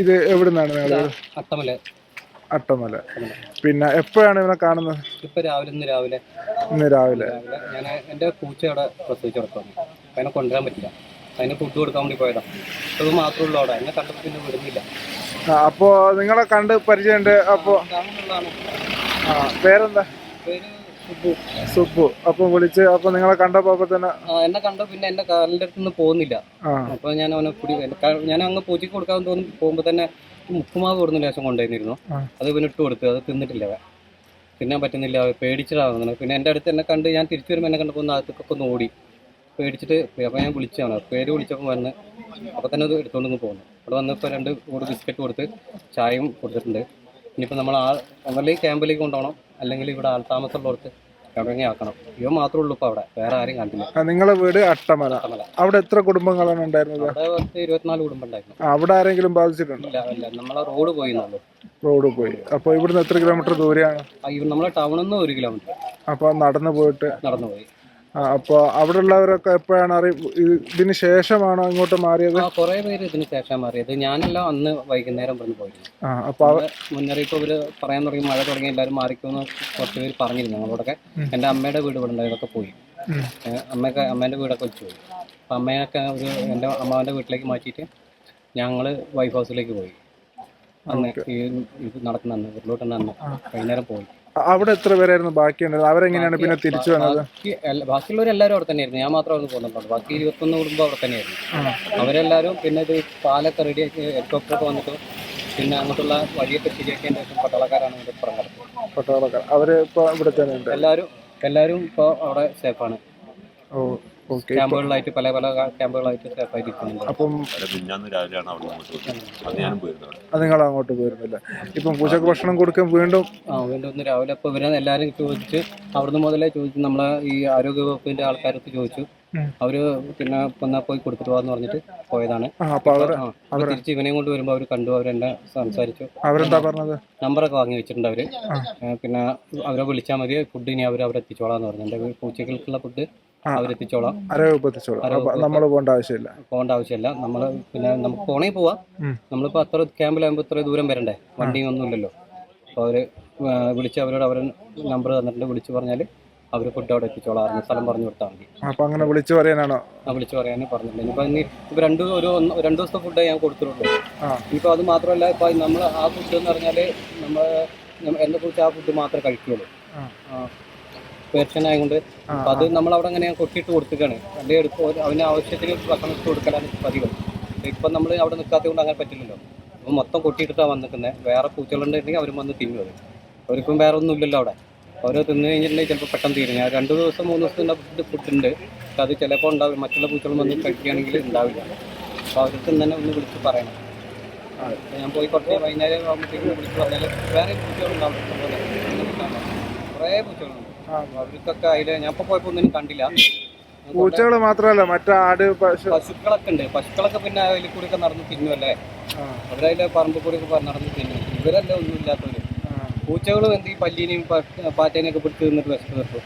ഇത് എവിടെ നിന്നാണ് അട്ടമല. അട്ടമല. പിന്നെ എപ്പോഴാണ് ഇവനെ കാണുന്നത്? ഇപ്പൊ രാവിലെ ഇന്ന് രാവിലെ. ഇന്ന് രാവിലെ. ഞാൻ എന്റെ പൂച്ച അവിടെ പ്രസവിച്ച് കിടക്കുന്നു അതിനെ കൊണ്ടുവരാൻ പറ്റില്ല. അതിന് ഫുഡ് കൊടുക്കാൻ വേണ്ടി പോയതാ. അത് മാത്രമേ ഉള്ളൂ അവിടെ. എന്നെ കണ്ടപ്പോ പിന്നെ വിടുന്നില്ല. അപ്പോ നിങ്ങളെ കണ്ട് പരിചയമുണ്ട്. അപ്പോ പേരെന്താ? പേര് സുബു സുപ്പു അപ്പൊ വിളിച്ച് അപ്പൊ നിങ്ങളെ കണ്ടപ്പോ അപ്പൊ തന്നെ എന്നെ കണ്ടോ പിന്നെ എന്റെ കാലിന്റെ അടുത്ത് നിന്ന് പോകുന്നില്ല അപ്പൊ ഞാൻ അവനെ കുടി ഞാൻ അങ്ങ് പൂച്ചയ്ക്ക് കൊടുക്കാൻ തോന്നി പോകുമ്പോ തന്നെ മുക്കുമാവ് കൊടുന്ന ലേശം കൊണ്ടുവന്നിരുന്നു. അത് പിന്നെ ഇട്ട് കൊടുത്തു അത് തിന്നിട്ടില്ല തിന്നാൻ പറ്റുന്നില്ല പേടിച്ചിട്ടാണ് പിന്നെ എന്റെ അടുത്ത് എന്നെ കണ്ട് ഞാൻ തിരിച്ചു വരുമ്പോൾ എന്നെ കണ്ടപ്പോൾ ഒന്ന് അകത്തേക്കൊക്കെ ഒന്ന് ഓടി. പേടിച്ചിട്ട് അപ്പോൾ ഞാൻ വിളിച്ചാണ് പേര് വിളിച്ചപ്പോൾ വന്ന് അപ്പോൾ തന്നെ അത് എടുത്തുകൊണ്ട് ഒന്ന് പോകുന്നു അവിടെ വന്നപ്പോൾ രണ്ട് കൂടെ ബിസ്ക്കറ്റ് കൊടുത്ത് ചായയും കൊടുത്തിട്ടുണ്ട്. ഇനിയിപ്പോൾ നമ്മൾ ആ ഒന്നല്ലേ ക്യാമ്പിലേക്ക് കൊണ്ടുപോകണം. അല്ലെങ്കിൽ ഇവിടെ ആൾതാമസമുള്ളവർക്ക് താമസമുള്ളവർക്ക് ആക്കണം. ഇവ മാത്രമേ ഉള്ളൂ ഇപ്പൊ അവിടെ. വേറെ ആരും കണ്ടില്ല. ആ, നിങ്ങളെ വീട് അട്ടമല. അവിടെ എത്ര കുടുംബങ്ങളാണ് ഉണ്ടായിരുന്നത്? അവിടെ പത്ത് ഇരുപത്തിനാല് കുടുംബം ഉണ്ടായിരുന്നു. അവിടെ ആരെങ്കിലും ബാധിച്ചിട്ടുണ്ടോ? ഇല്ല ഇല്ല. നമ്മളെ റോഡ് പോയിന്നുള്ളൂ റോഡ് പോയി. അപ്പൊ ഇവിടുന്ന് എത്ര കിലോമീറ്റർ ദൂരെയാണ്? നമ്മളെ ടൗണിൽ നിന്ന് ഒരു കിലോമീറ്റർ. അപ്പൊ നടന്നു പോയിട്ട്? നടന്നു പോയി. ആ, അപ്പൊ അവിടെ ഉള്ളവരൊക്കെ എപ്പോഴാണ് അറി ഇതിന് ശേഷമാണോ ഇങ്ങോട്ട് മാറിയത്? കൊറേ പേര് ഇതിന് ശേഷം മാറിയത്. ഞാനെല്ലാം അന്ന് വൈകുന്നേരം വന്ന് പോയിരുന്നു അപ്പൊ മുന്നറിയിപ്പ് ഇവർ പറയാൻ തുടങ്ങി മഴ തുടങ്ങി എല്ലാവരും മാറിക്കുമെന്ന് കുറച്ച് പേര് പറഞ്ഞിരുന്നു. ഞങ്ങളോടൊക്കെ എന്റെ അമ്മയുടെ വീട് ഇവിടെ ഉണ്ടായതൊക്കെ പോയി. അമ്മയൊക്കെ അമ്മേന്റെ വീടൊക്കെ വെച്ച് പോയി. അപ്പം അമ്മയൊക്കെ ഒരു എന്റെ അമ്മാവന്റെ വീട്ടിലേക്ക് മാറ്റിയിട്ട് ഞങ്ങൾ വൈഫ് ഹൗസിലേക്ക് പോയി. അന്ന് ഈ ഇത് നടക്കുന്ന അന്ന് അന്ന് വൈകുന്നേരം പോയി. അവിടെ എത്ര പേരായിരുന്നു ബാക്കിയുണ്ടായിരുന്നത് അവരെങ്ങനെയാണ് പിന്നെ തിരിച്ചു വന്നത്? ബാക്കിയുള്ളവർ എല്ലാവരും അവിടെ തന്നെയായിരുന്നു. ഞാൻ മാത്രം അവിടെ പോകുന്നുള്ളൂ. ബാക്കി ഇരുപത്തൊന്ന് കുടുംബം അവിടെ തന്നെയായിരുന്നു. അവരെല്ലാവരും പിന്നെ ഇത് പാലൊക്കെ റെഡിയാക്കി ഹെലികോപ്റ്ററൊക്കെ വന്നിട്ട് പിന്നെ അങ്ങോട്ടുള്ള വഴിയൊക്കെ ശരിയാക്കിയതിന് ശേഷം പട്ടാളക്കാരാണ് ഇവിടെ പറഞ്ഞത് പട്ടാളക്കാർ. അവർ ഇപ്പൊ ഇവിടെ തന്നെ ഉണ്ട്. എല്ലാവരും എല്ലാവരും ഇപ്പോൾ അവിടെ സേഫാണ് ഓ. ക്യാമ്പുകളിലായിട്ട് പല പല ക്യാമ്പുകളായിട്ട് സേഫായിട്ട് ഇരിക്കുന്നുണ്ട്. അപ്പം അത് നിങ്ങൾ അങ്ങോട്ട് പോയിരുന്നില്ല? ഇപ്പം പൂച്ചക്ക് ഭക്ഷണം കൊടുക്കാൻ വീണ്ടും ആ വീണ്ടും ഒന്ന് രാവിലെ അപ്പോൾ ഇവരെ എല്ലാവരും ചോദിച്ച് അവിടുന്ന് മുതലേ ചോദിച്ചു നമ്മളെ ഈ ആരോഗ്യ വകുപ്പിന്റെ ആൾക്കാരൊക്കെ ചോദിച്ചു അവർ പിന്നെ എന്നാ പോയി കൊടുത്തിട്ട് പോവാന്ന് പറഞ്ഞിട്ട് പോയതാണ്. തിരിച്ച് ഇവനെയും കൊണ്ട് വരുമ്പോ അവർ കണ്ടു അവരെന്നെ സംസാരിച്ചു. അവരെന്താ പറഞ്ഞത്? നമ്പറൊക്കെ വാങ്ങി വെച്ചിട്ടുണ്ട് അവർ. പിന്നെ അവരെ വിളിച്ചാൽ മതി ഫുഡ് ഇനി അവർ അവരെത്തിച്ചോളാന്ന് എത്തിച്ചോളാന്ന് പറഞ്ഞു. എന്റെ പൂച്ചകൾക്കുള്ള ഫുഡ്. അവരെത്തിച്ചോളാം നമ്മൾ പോകേണ്ട ആവശ്യമില്ല. പോകേണ്ട ആവശ്യമില്ല. നമ്മൾ പിന്നെ നമുക്ക് പോണേ പോവാം. നമ്മളിപ്പോൾ അത്ര ക്യാമ്പിലാകുമ്പോൾ ഇത്ര ദൂരം വരണ്ടേ? വണ്ടിയും ഒന്നും ഇല്ലല്ലോ അപ്പോൾ അവർ വിളിച്ച് അവരോട് അവർ നമ്പർ തന്നിട്ടുണ്ട്. വിളിച്ചു പറഞ്ഞാൽ അവർ ഫുഡ് അവിടെ എത്തിച്ചോളാം. സ്ഥലം പറഞ്ഞു കൊടുത്താൽ മതി. അപ്പൊ അങ്ങനെ വിളിച്ചു പറയാനാണോ? ആ വിളിച്ചു പറയാനും പറഞ്ഞിട്ടുണ്ട്. ഇനിയിപ്പോൾ ഇനി ഇപ്പോൾ രണ്ട് ഒരു ഒന്ന് രണ്ട് ദിവസത്തെ ഫുഡേ ഞാൻ കൊടുത്തിട്ടുള്ളൂ. ഇനിയിപ്പോൾ അത് മാത്രമല്ല ഇപ്പോൾ നമ്മൾ ആ ഫുഡ് എന്ന് പറഞ്ഞാൽ നമ്മൾ എന്നെ കുറിച്ച് ആ ഫുഡ് മാത്രമേ കഴിക്കുകയുള്ളൂ. പേർഷ്യൻ ആയതുകൊണ്ട് അപ്പൊ അത് നമ്മൾ അവിടെ അങ്ങനെ കൊട്ടിയിട്ട് കൊടുത്തിട്ടാണ് അതിന്റെ എടുത്ത് അവന് ആവശ്യത്തിന് ഭക്ഷണം കൊടുക്കലാണ് പതിവ് ഇപ്പം നമ്മൾ അവിടെ നിൽക്കാത്തത് കൊണ്ട് അങ്ങനെ പറ്റില്ലല്ലോ. അപ്പോൾ മൊത്തം കൊട്ടിയിട്ടാണ് വന്നിരിക്കുന്നത് വേറെ പൂച്ചകളുണ്ടെങ്കിൽ അവരും വന്ന് തിന്നു അത്. അവർക്കും വേറെ ഒന്നും ഇല്ലല്ലോ അവിടെ. അവർ തിന്നു കഴിഞ്ഞിട്ടുണ്ടെങ്കിൽ ചിലപ്പോൾ പെട്ടെന്ന് തീരും. ഞാൻ രണ്ട് ദിവസം മൂന്ന് ദിവസത്തിന്റെ ഫുഡ് ഉണ്ട് പക്ഷെ അത് ചിലപ്പോൾ ഉണ്ടാവും മറ്റുള്ള പൂച്ചകൾ വന്ന് കഴിക്കുകയാണെങ്കിൽ ഉണ്ടാവില്ല. അപ്പോൾ അവർക്ക് തന്നെ ഒന്ന് വിളിച്ച് പറയണം. ആ, ഇപ്പൊ ഞാൻ പോയി കുറച്ച് വൈകുന്നേരം ആകുമ്പോഴത്തേക്കും വിളിച്ച് പറഞ്ഞാൽ വേറെ പൂച്ചകളുണ്ടാവും. കുറേ പൂച്ചകളുണ്ട്. അവർക്കൊക്കെ അതിൽ ഞാൻ ഇപ്പോൾ പോയപ്പോൾ ഒന്നിനും കണ്ടില്ല പൂച്ചകൾ മാത്രമല്ല മറ്റേ ആട് പശു പശുക്കളൊക്കെ ഉണ്ട്. പശുക്കളൊക്കെ പിന്നെ അതിൽ കൂടി ഒക്കെ നടന്ന് തിന്നുമല്ലേ ആ, അവരതിലെ പറമ്പ് കൂടി ഒക്കെ നടന്ന് തിന്നു. ഇവരല്ലേ ഒന്നും ഇല്ലാത്തവര്. പൂച്ചകളും എന്ത് ഈ പല്ലീനെയും പാറ്റേനെയൊക്കെ പിടിച്ച് തിന്നിട്ട് വിശപ്പ് തീർക്കും